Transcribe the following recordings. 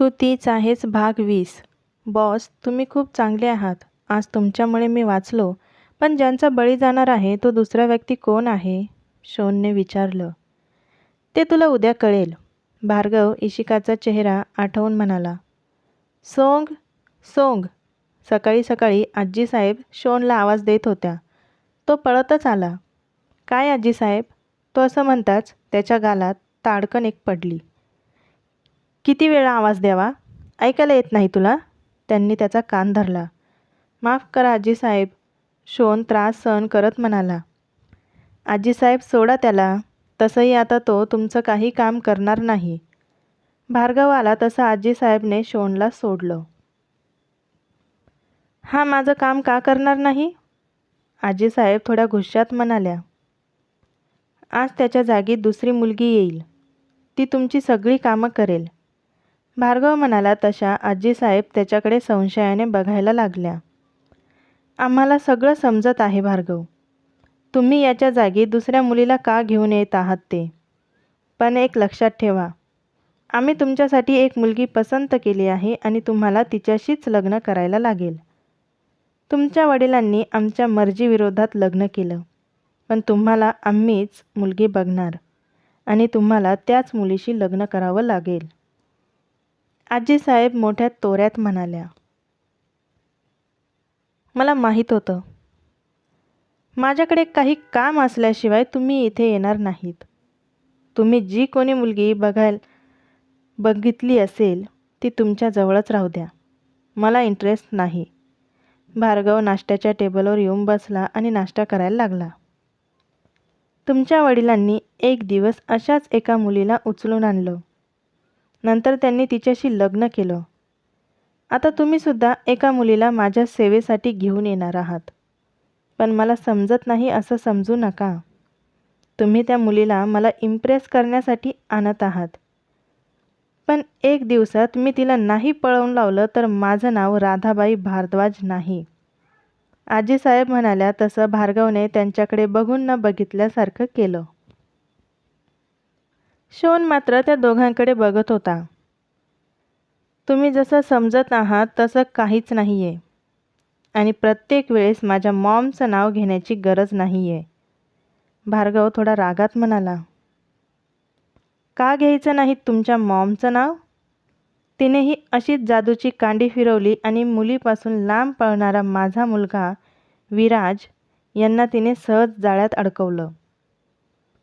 तू तीच आहेस भाग वीस. बॉस तुम्ही खूप चांगले आहात. आज तुमच्यामुळे मी वाचलो. पण ज्यांचा बळी जाणार आहे तो दुसरा व्यक्ती कोण आहे? शोनने विचारलं. ते तुला उद्या कळेल. भार्गव इशिकाचा चेहरा आठवून म्हणाला. सोंग सोंग. सकाळी सकाळी आजीसाहेब शोनला आवाज देत होत्या. तो पळतच आला. काय आजीसाहेब तो असं म्हणताच त्याच्या गालात ताडकन एक पडली. किती वेळा आवाज द्यावा? ऐकायला येत नाही तुला? त्यांनी त्याचा कान धरला. माफ करा आजीसाहेब. शोन त्रास सहन करत म्हणाला. आजीसाहेब सोडा त्याला. तसंही आता तो तुमचं काही काम करणार नाही. भार्गव आला तसं आजीसाहेबने शोनला सोडलं. हा माझं काम का करणार नाही? आजीसाहेब थोड्या गुस्स्यात म्हणाल्या. आज त्याच्या जागी दुसरी मुलगी येईल. ती तुमची सगळी कामं करेल. भार्गव म्हणाला तशा आजीसाहेब त्याच्याकडे संशयाने बघायला लागल्या. आम्हाला सगळं समजत आहे भार्गव. तुम्ही याच्या जागी दुसऱ्या मुलीला का घेऊन येत आहात ते? पण एक लक्षात ठेवा आम्ही तुमच्यासाठी एक मुलगी पसंत केली आहे आणि तुम्हाला तिच्याशीच लग्न करायला लागेल. तुमच्या वडिलांनी आमच्या मर्जीविरोधात लग्न केलं पण तुम्हाला आम्हीच मुलगी बघणार आणि तुम्हाला त्याच मुलीशी लग्न करावं लागेल. आजीसाहेब मोठ्या तोऱ्यात म्हणाल्या मला माहीत होतं. माझ्याकडे काही काम असल्याशिवाय तुम्ही इथे येणार नाहीत. तुम्ही जी कोणी मुलगी बघायला बघितली असेल ती तुमच्याजवळच राहू द्या. मला इंटरेस्ट नाही. भार्गव नाश्त्याच्या टेबलवर येऊन बसला आणि नाश्ता करायला लागला. तुमच्या वडिलांनी एक दिवस अशाच एका मुलीला उचलून आणलं. नंतर त्यांनी तिच्याशी लग्न केलं. आता तुम्हीसुद्धा एका मुलीला माझ्या सेवेसाठी घेऊन येणार आहात. पण मला समजत नाही असं समजू नका. तुम्ही त्या मुलीला मला इम्प्रेस करण्यासाठी आणत आहात. पण एक दिवसात मी तिला नाही पळवून लावलं तर माझं नाव राधाबाई भारद्वाज नाही. आजीसाहेब म्हणाल्या तसं भार्गवने त्यांच्याकडे बघून न बघितल्यासारखं केलं. शोन मात्र त्या दोघांकडे बघत होता. तुम्ही जसं समजत आहात तसं काहीच नाही आहे आणि प्रत्येक वेळेस माझ्या मॉमचं नाव घेण्याची गरज नाही आहे भार्गव थोडा रागात म्हणाला का घ्यायचं नाही तुमच्या मॉमचं नाव? तिनेही अशीच जादूची कांडी फिरवली आणि मुलीपासून लांब पळणारा माझा मुलगा विराज यांना तिने सहज जाळ्यात अडकवलं.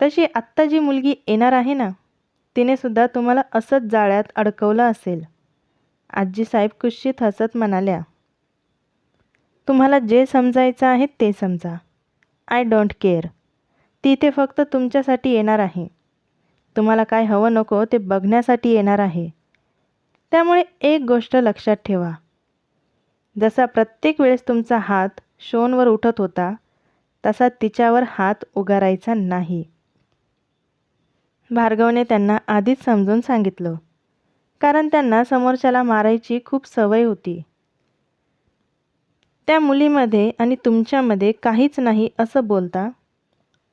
तशी आत्ता जी मुलगी येणार आहे ना तिनेसुद्धा तुम्हाला असंच जाळ्यात अडकवलं असेल. आजीसाहेब कुशीत हसत म्हणाल्या तुम्हाला जे समजायचं आहे ते समजा. आय डोंट केअर ती इथे फक्त तुमच्यासाठी येणार आहे. तुम्हाला काय हवं नको ते बघण्यासाठी येणार आहे. त्यामुळे एक गोष्ट लक्षात ठेवा. जसा प्रत्येक वेळेस तुमचा हात शोनवर उठत होता तसा तिच्यावर हात उगारायचा नाही. भार्गवने त्यांना आधीच समजून सांगितलं. कारण त्यांना समोरच्याला मारायची खूप सवय होती. त्या मुलीमध्ये आणि तुमच्यामध्ये काहीच नाही असं बोलता?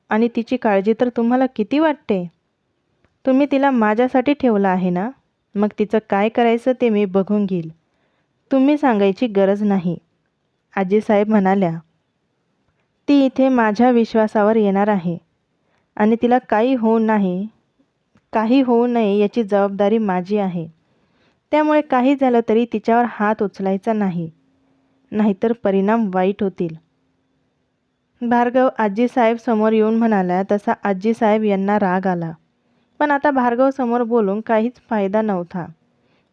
आणि तिची काळजी तर तुम्हाला किती वाटते? तुम्ही तिला माझ्यासाठी ठेवलं आहे ना? मग तिचं काय करायचं ते मी बघून घेईल. तुम्ही सांगायची गरज नाही. आजीसाहेब म्हणाल्या ती इथे माझ्या विश्वासावर येणार आहे. आणि तिला काही होऊ नाही. काही होऊ नये याची जबाबदारी माझी आहे. त्यामुळे काही झालं तरी तिच्यावर हात उचलायचा नाही. नाहीतर परिणाम वाईट होतील. भार्गव आजीसाहेब समोर येऊन म्हणाला तसा आजीसाहेब यांना राग आला. पण आता भार्गव समोर बोलून काहीच फायदा नव्हता.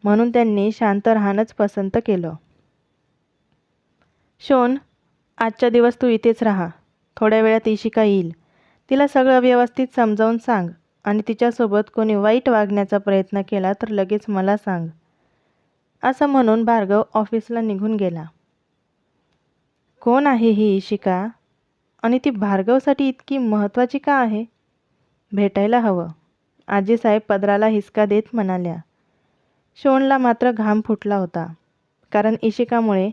म्हणून त्यांनी शांत राहणंच पसंत केलं. शोन आजच्या दिवस तू इथेच राहा. थोड्या वेळात इशिका येईल. तिला सगळं व्यवस्थित समजावून सांग. आणि तिच्यासोबत कोणी वाईट वागण्याचा प्रयत्न केला तर लगेच मला सांग. असं म्हणून भार्गव ऑफिसला निघून गेला. कोण आहे ही इशिका? आणि ती भार्गवसाठी इतकी महत्त्वाची का आहे? भेटायला हवं. आजीसाहेब पदराला हिसका देत म्हणाल्या. शोणला मात्र घाम फुटला होता. कारण इशिकामुळे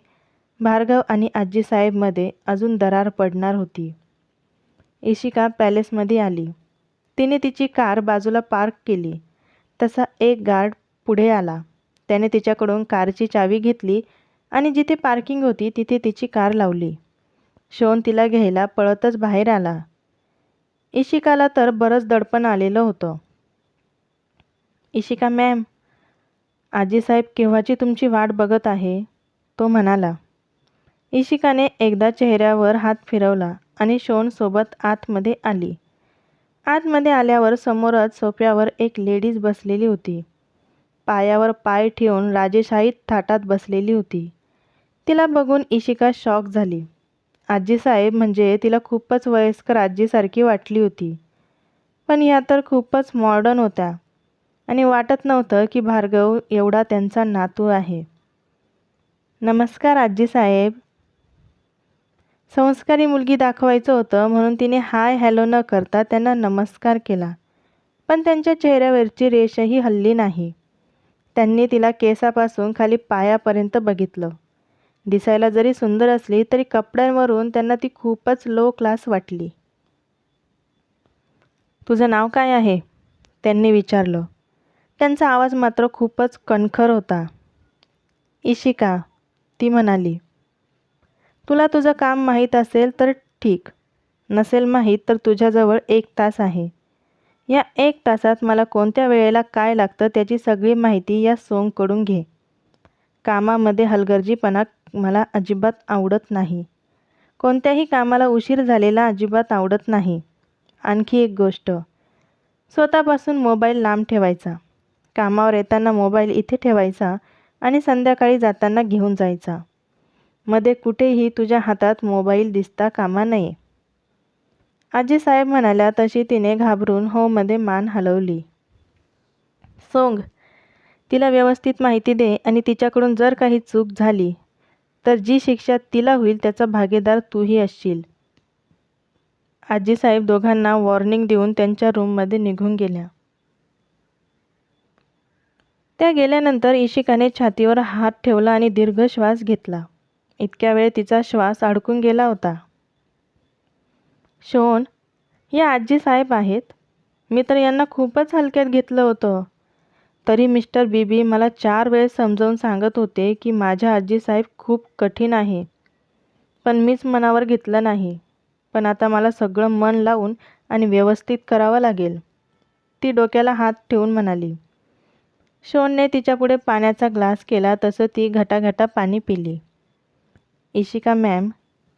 भार्गव आणि आजीसाहेबमध्ये अजून दरार पडणार होती. इशिका पॅलेसमध्ये आली. तिने तिची कार बाजूला पार्क केली. तसा एक गार्ड पुढे आला. त्याने तिच्याकडून कारची चावी घेतली आणि जिथे पार्किंग होती तिथे तिची कार लावली. शोन तिला घ्यायला पळतच बाहेर आला. इशिकाला तर बरंच दडपण आलेलं होतं. इशिका मॅम आजीसाहेब केव्हाची तुमची वाट बघत आहे? तो म्हणाला. इशिकाने एकदा चेहऱ्यावर हात फिरवला आणि शोनसोबत आतमध्ये आली. आतमध्ये आल्यावर समोरच सोफ्यावर एक लेडीज बसलेली होती. पायावर पाय ठेवून राजेशाहीत थाटात बसलेली होती. तिला बघून इशिका शॉक झाली. आजीसाहेब म्हणजे तिला खूपच वयस्कर आजीसारखी वाटली होती. पण ह्या तर खूपच मॉडर्न होत्या. आणि वाटत नव्हतं की भार्गव एवढा त्यांचा नातू आहे. नमस्कार आजीसाहेब. संस्कारी मुलगी दाखवायचं होतं म्हणून तिने हाय हॅलो न करता त्यांना नमस्कार केला. पण त्यांच्या चेहऱ्यावरची रेषही हल्ली नाही. त्यांनी तिला केसापासून खाली पायापर्यंत बघितलं. दिसायला जरी सुंदर असली तरी कपड्यांवरून त्यांना ती खूपच लो क्लास वाटली. तुझं नाव काय आहे? त्यांनी विचारलं. त्यांचा आवाज मात्र खूपच कणखर होता. इशिका ती म्हणाली. तुला तुझं काम माहीत असेल तर ठीक. नसेल माहीत तर तुझ्याजवळ एक तास आहे. या एक तासात मला कोणत्या वेळेला काय लागतं त्याची सगळी माहिती या सोंगकडून घे. कामामध्ये हलगर्जीपणा मला अजिबात आवडत नाही. कोणत्याही कामाला उशीर झालेला अजिबात आवडत नाही. आणखी एक गोष्ट. स्वतःपासून मोबाईल लांब ठेवायचा. कामावर येताना मोबाईल इथे ठेवायचा आणि संध्याकाळी जाताना घेऊन जायचा. मध्ये कुठेही तुझ्या हातात मोबाईल दिसता कामा नये. आजीसाहेब म्हणाल्या तशी तिने घाबरून होमध्ये मान हलवली. सोंग तिला व्यवस्थित माहिती दे आणि तिच्याकडून जर काही चूक झाली तर जी शिक्षा तिला होईल त्याचा भागीदार तूही असशील. आजीसाहेब दोघांना वॉर्निंग देऊन त्यांच्या रूममध्ये निघून गेल्या. त्या गेल्यानंतर इशिकाने छातीवर हात ठेवला आणि दीर्घ श्वास घेतला. इतक्या वेळ तिचा श्वास अडकून गेला होता. शोन या आजीसाहेब आहेत? मी तर यांना खूपच हलक्यात घेतलं होतं. तरी मिस्टर बीबी मला चार वेळेस समजावून सांगत होते की माझ्या आजीसाहेब खूप कठीण आहे. पण मीच मनावर घेतलं नाही. पण आता मला सगळं मन लावून आणि व्यवस्थित करावं लागेल. ती डोक्याला हात ठेवून म्हणाली. शोनने तिच्यापुढे पाण्याचा ग्लास केला तसं ती घटाघटा पाणी पिली. इशिका मॅम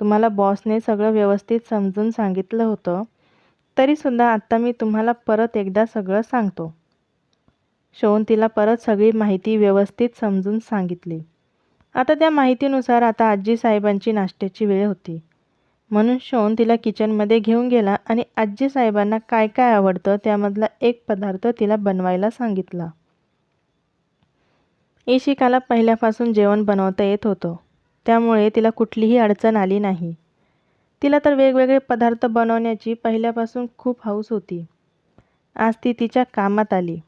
तुम्हाला बॉसने सगळं व्यवस्थित समजून सांगितलं होतं तरीसुद्धा आत्ता मी तुम्हाला परत एकदा सगळं सांगतो. शोन तिला परत सगळी माहिती व्यवस्थित समजून सांगितली. आता त्या माहितीनुसार आता आजी साहेबांची नाश्त्याची वेळ होती. म्हणून शोन तिला किचनमध्ये घेऊन गेला आणि आजी साहेबांना काय काय आवडतं त्यामधला एक पदार्थ तिला बनवायला सांगितला. इशिकाला पहिल्यापासून जेवण बनवता येत होतं. त्यामुळे तिला कुठलीही अडचण आली नाही. तिला तर वेगवेगळे पदार्थ बनवण्याची पहिल्यापासून खूप हौस होती. आज ती तिच्या कामात आली.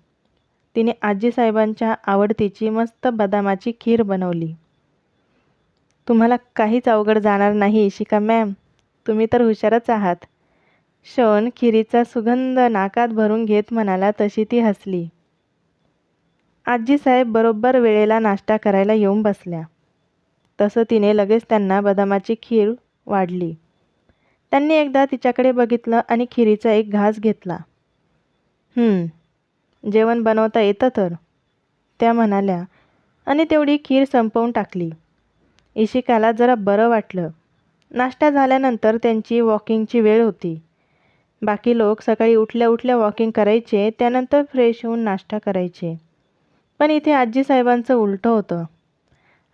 तिने आजीसाहेबांच्या आवडतीची मस्त बदामाची खीर बनवली. तुम्हाला काहीच अवघड जाणार नाही इशिका मॅम. तुम्ही तर हुशारच आहात. शोन खिरीचा सुगंध नाकात भरून घेत म्हणाला तशी ती हसली. आजीसाहेब बरोबर वेळेला नाश्ता करायला येऊन बसल्या. तसं तिने लगेच त्यांना बदामाची खीर वाढली. त्यांनी एकदा तिच्याकडे बघितलं आणि खिरीचा एक घास घेतला. जेवण बनवता येतं तर त्या म्हणाल्या आणि तेवढी खीर संपवून टाकली. इशिकाला जरा बरं वाटलं. नाश्ता झाल्यानंतर त्यांची वॉकिंगची वेळ होती. बाकी लोक सकाळी उठल्या उठल्या वॉकिंग करायचे त्यानंतर फ्रेश होऊन नाश्ता करायचे. पण इथे आजीसाहेबांचं उलटं होतं.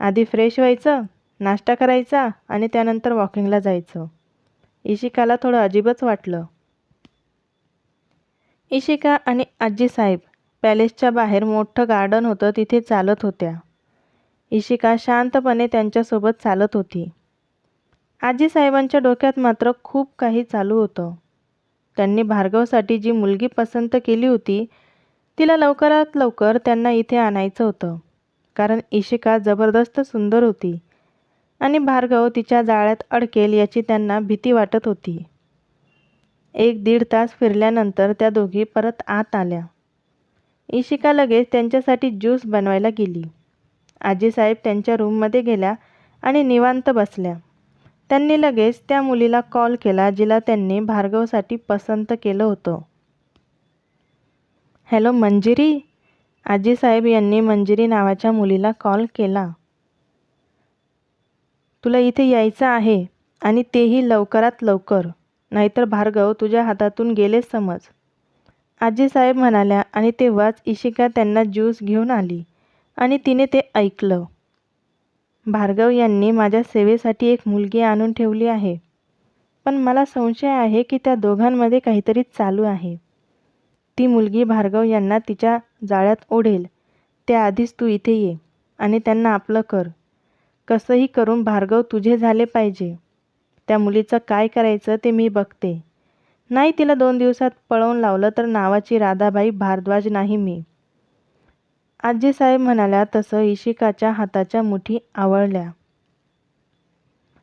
आधी फ्रेश व्हायचं नाश्ता करायचा आणि त्यानंतर वॉकिंगला जायचं. इशिकाला थोडं अजिबच वाटलं. इशिका आणि आजीसाहेब पॅलेसच्या बाहेर मोठं गार्डन होतं तिथे चालत होत्या. इशिका शांतपणे त्यांच्यासोबत चालत होती. आजीसाहेबांच्या डोक्यात मात्र खूप काही चालू होतं. त्यांनी भार्गवसाठी जी मुलगी पसंत केली होती तिला लवकरात लवकर त्यांना इथे आणायचं होतं. कारण इशिका जबरदस्त सुंदर होती आणि भार्गव तिच्या जाळ्यात अडकेल याची त्यांना भीती वाटत होती. एक दीड तास फिरल्यानंतर त्या दोघी परत आत आल्या. इशिका लगेच त्यांच्यासाठी ज्यूस बनवायला गेली. आजीसाहेब त्यांच्या रूममध्ये गेल्या आणि निवांत बसल्या. त्यांनी लगेच त्या मुलीला कॉल केला जिला त्यांनी भार्गवसाठी पसंत केलं होतं. हॅलो मंजिरी आजीसाहेब यांनी मंजिरी नावाच्या मुलीला कॉल केला. तुला इथे यायचं आहे आणि तेही लवकरात लवकर. नाहीतर भार्गव तुझ्या हातातून गेले समज. आजीसाहेब म्हणाल्या आणि तेव्हाच इशिका त्यांना ज्यूस घेऊन आली आणि तिने ते ऐकलं. भार्गव यांनी माझ्या सेवेसाठी एक मुलगी आणून ठेवली आहे. पण मला संशय आहे की त्या दोघांमध्ये काहीतरी चालू आहे. ती मुलगी भार्गव यांना तिच्या जाळ्यात ओढेल. त्याआधीच तू इथे ये आणि त्यांना आपलं कर. कसंही करून भार्गव तुझे झाले पाहिजे. त्या मुलीचं काय करायचं ते मी बघते. नाही तिला दोन दिवसात पळवून लावलं तर नावाची राधाबाई भारद्वाज नाही मी. आजीसाहेब म्हणाल्या तसं इशिकाच्या हाताच्या मुठी आवळल्या.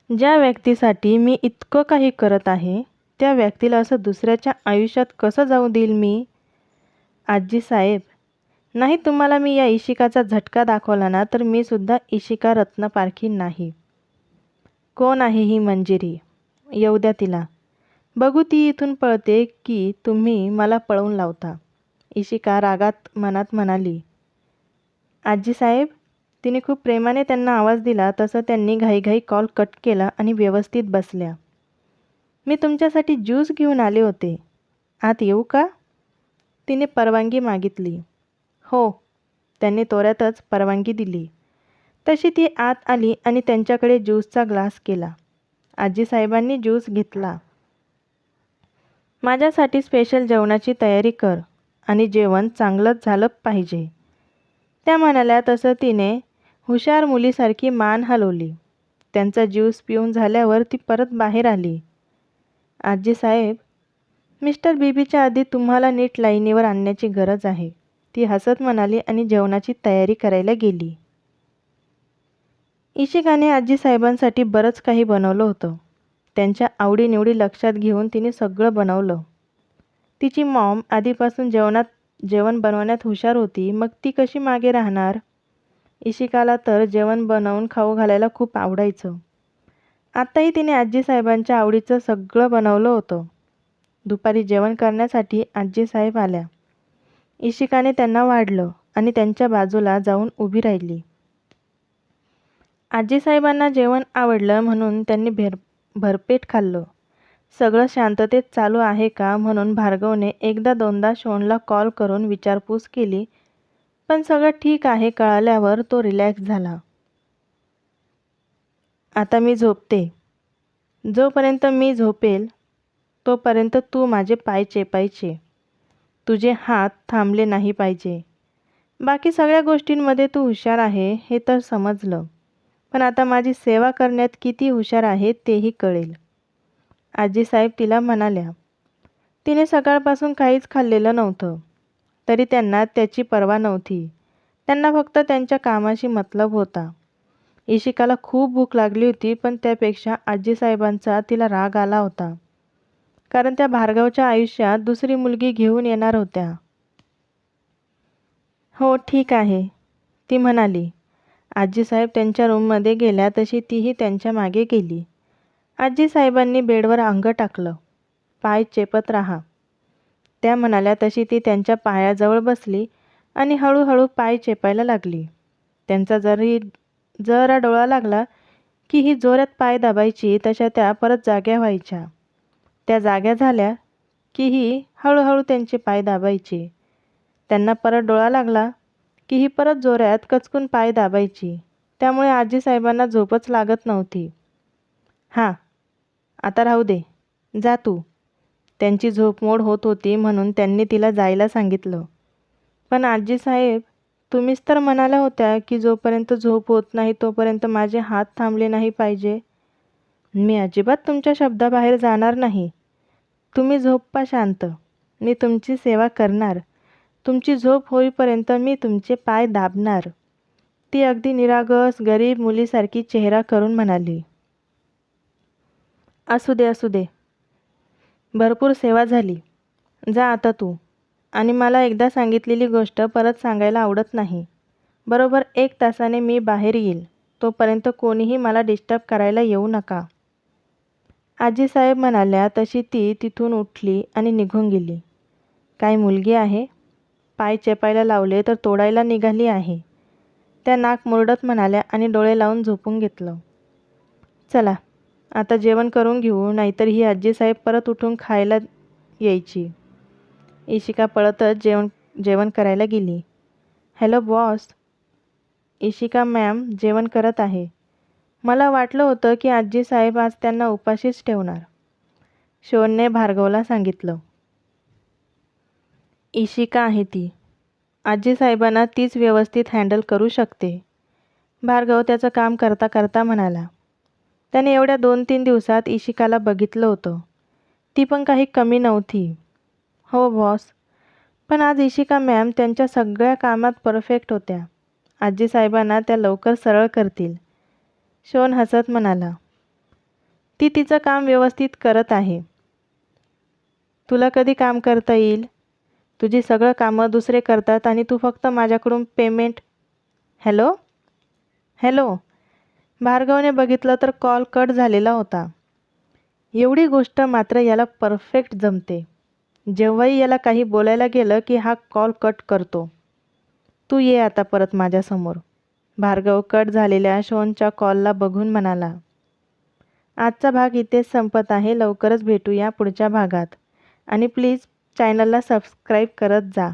ज्या व्यक्तीसाठी मी इतकं काही करत आहे त्या व्यक्तीला असं दुसऱ्याच्या आयुष्यात कसं जाऊ देईल मी? आजी साहेब नाही तुम्हाला मी या इशिकाचा झटका दाखवला ना तर मी सुद्धा इशिका रत्नपारखी नाही. कोण आहे ही मंजिरी? येऊ द्या तिला. बघू ती इथून पळते की तुम्ही मला पळवून लावता. इशिका रागात मनात म्हणाली आजीसाहेब तिने खूप प्रेमाने त्यांना आवाज दिला तसं त्यांनी घाईघाई कॉल कट केला आणि व्यवस्थित बसल्या. मी तुमच्यासाठी ज्यूस घेऊन आले होते. आत येऊ का? तिने परवानगी मागितली. हो त्यांनी तोऱ्यातच परवानगी दिली. तशी ती आत आली आणि त्यांच्याकडे ज्यूसचा ग्लास केला. आजीसाहेबांनी ज्यूस घेतला. माझ्यासाठी स्पेशल जेवणाची तयारी कर आणि जेवण चांगलंच झालं पाहिजे. त्या म्हणाल्या तसं तिने हुशार मुलीसारखी मान हलवली. त्यांचा ज्यूस पिऊन झाल्यावर ती परत बाहेर आली. आजीसाहेब मिस्टर बीबीच्या आधी तुम्हाला नीट लाईनीवर आणण्याची गरज आहे. ती हसत म्हणाली आणि जेवणाची तयारी करायला गेली. इशिकाने आजीसाहेबांसाठी बरंच काही बनवलं होतं. त्यांच्या आवडीनिवडी लक्षात घेऊन तिने सगळं बनवलं. तिची मॉम आधीपासून जेवणात जेवण बनवण्यात हुशार होती. मग ती कशी मागे राहणार? इशिकाला तर जेवण बनवून खाऊ घालायला खूप आवडायचं. आत्ताही तिने आजीसाहेबांच्या आवडीचं सगळं बनवलं होतं. दुपारी जेवण करण्यासाठी आजीसाहेब आल्या. इशिकाने त्यांना वाढलं आणि त्यांच्या बाजूला जाऊन उभी राहिली. आजीसाहेबांना जेवण आवडलं म्हणून त्यांनी भेर भरपेट खाल्लं. सगळं शांततेत चालू आहे का म्हणून भार्गवने एकदा दोनदा शोनला कॉल करून विचारपूस केली पण सगळं ठीक आहे कळाल्यावर तो रिलॅक्स झाला. आता मी झोपते. जोपर्यंत मी झोपेल तोपर्यंत तू माझे पाय चेपायचे. तुझे हात थांबले नाही पाहिजे. बाकी सगळ्या गोष्टींमध्ये तू हुशार आहे हे तर समजलं. पण आता माझी सेवा करण्यात किती हुशार आहे तेही कळेल. आजीसाहेब तिला म्हणाल्या तिने सकाळपासून काहीच खाल्लेलं नव्हतं. तरी त्यांना त्याची पर्वा नव्हती. त्यांना फक्त त्यांच्या कामाशी मतलब होता. इशिकाला खूप भूक लागली होती पण त्यापेक्षा आजीसाहेबांचा तिला राग आला होता. कारण त्या भार्गवच्या आयुष्यात दुसरी मुलगी घेऊन येणार होत्या. हो ठीक आहे ती म्हणाली. आजीसाहेब त्यांच्या रूममध्ये गेल्या तशी तीही त्यांच्या मागे गेली. आजीसाहेबांनी बेडवर अंग टाकलं. पाय चेपत राहा. त्या म्हणाल्या तशी ती त्यांच्या पायाजवळ बसली आणि हळूहळू पाय चेपायला लागली. त्यांचा जरी जरा डोळा लागला की ही जोरात पाय दाबायची तशा त्या परत जाग्या व्हायच्या. त्या जाग्या झाल्या की ही हळूहळू त्यांचे पाय दाबायची. त्यांना परत डोळा लागला की ही परत जोऱ्यात कचकून पाय दाबायची. त्यामुळे आजीसाहेबांना झोपच लागत नव्हती. हां आता राहू दे जा तू. त्यांची झोपमोड होत होती म्हणून त्यांनी तिला जायला सांगितलं. पण आजीसाहेब तुम्हीच तर म्हणाल्या होत्या की जोपर्यंत झोप होत नाही तोपर्यंत माझे हात थांबले नाही पाहिजे. मी अजिबात तुमच्या शब्दाबाहेर जाणार नाही. तुम्ही झोपपा शांत. मी तुमची सेवा करणार. तुमची झोप होईपर्यंत मी तुमचे पाय दाबणार. ती अगदी निरागस गरीब मुलीसारखी चेहरा करून म्हणाली. असू दे असू दे. भरपूर सेवा झाली. जा आता तू. आणि मला एकदा सांगितलेली गोष्ट परत सांगायला आवडत नाही. बरोबर एक तासाने मी बाहेर येईल. तोपर्यंत कोणीही मला डिस्टर्ब करायला येऊ नका. आजीसाहेब म्हणाल्या तशी ती तिथून उठली आणि निघून गेली. काय मुलगी आहे? पाय चेपायला लावले तर तोडायला निघाली आहे. त्या नाक मुरडत म्हणाल्या आणि डोळे लावून झोपून घेतलं. चला आता जेवण करून घेऊ नाहीतर ही आजीसाहेब परत उठून खायला यायची इशिका पळतच जेवण जेवण करायला गेली. Hello boss. इशिका मॅम जेवण करत आहे. मला वाटलं होतं की आजी साहेब आज त्यांना उपाशीच ठेवणार. शोनने भार्गवला सांगितलं. इशिका आहे ती. आजी साहेबांना तीच व्यवस्थित हँडल करू शकते. भार्गव त्याचं काम करता करता म्हणाला. त्याने एवढ्या दोन तीन दिवसात इशिकाला बघितलं होतं. ती पण काही कमी नव्हती. हो बॉस. पण आज इशिका मॅम त्यांच्या सगळ्या कामात परफेक्ट होत्या. आजी साहेबांना त्या लवकर सरळ करतील. शोन हसत म्हणाला ती तिचं काम व्यवस्थित करत आहे. तुला कधी काम करता येईल? तुझी सगळं कामं दुसरे करतात आणि तू फक्त माझ्याकडून पेमेंट हॅलो? हॅलो? भार्गवने बघितलं तर कॉल कट झालेला होता. एवढी गोष्ट मात्र याला परफेक्ट जमते. जेव्हाही याला काही बोलायला गेलं की हा कॉल कट करतो. तू ये आता परत माझ्यासमोर. भार्गव कट झालेल्या शोनच्या कॉलला बघून म्हणाला आजचा भाग इथेच संपत आहे लवकरच भेटूया पुढच्या भागात. आणि प्लीज चॅनलला सबस्क्राईब करत जा.